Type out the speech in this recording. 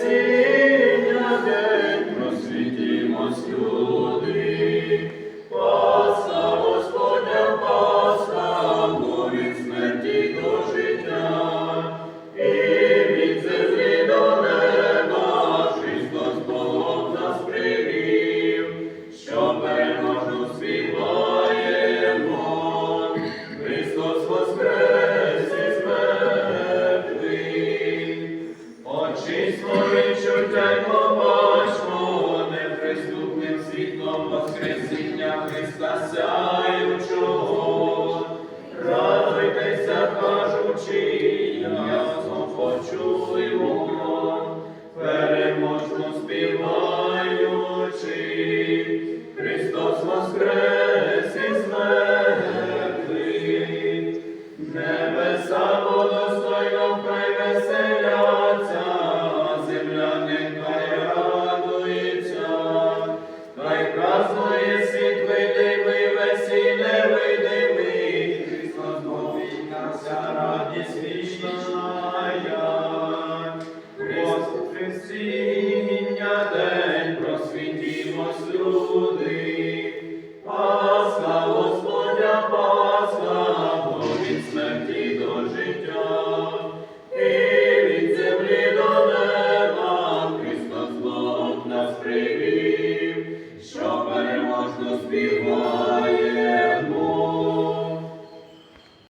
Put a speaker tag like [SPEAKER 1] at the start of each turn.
[SPEAKER 1] Воскресіння день просвітімось. Воскресіння Христа ся. радість вічна, Воскресіння день просвітімо люди, Пасха Господня Пасха, бо смерті до життя, і від землі до Христос Бог нас привів, що переможно співав.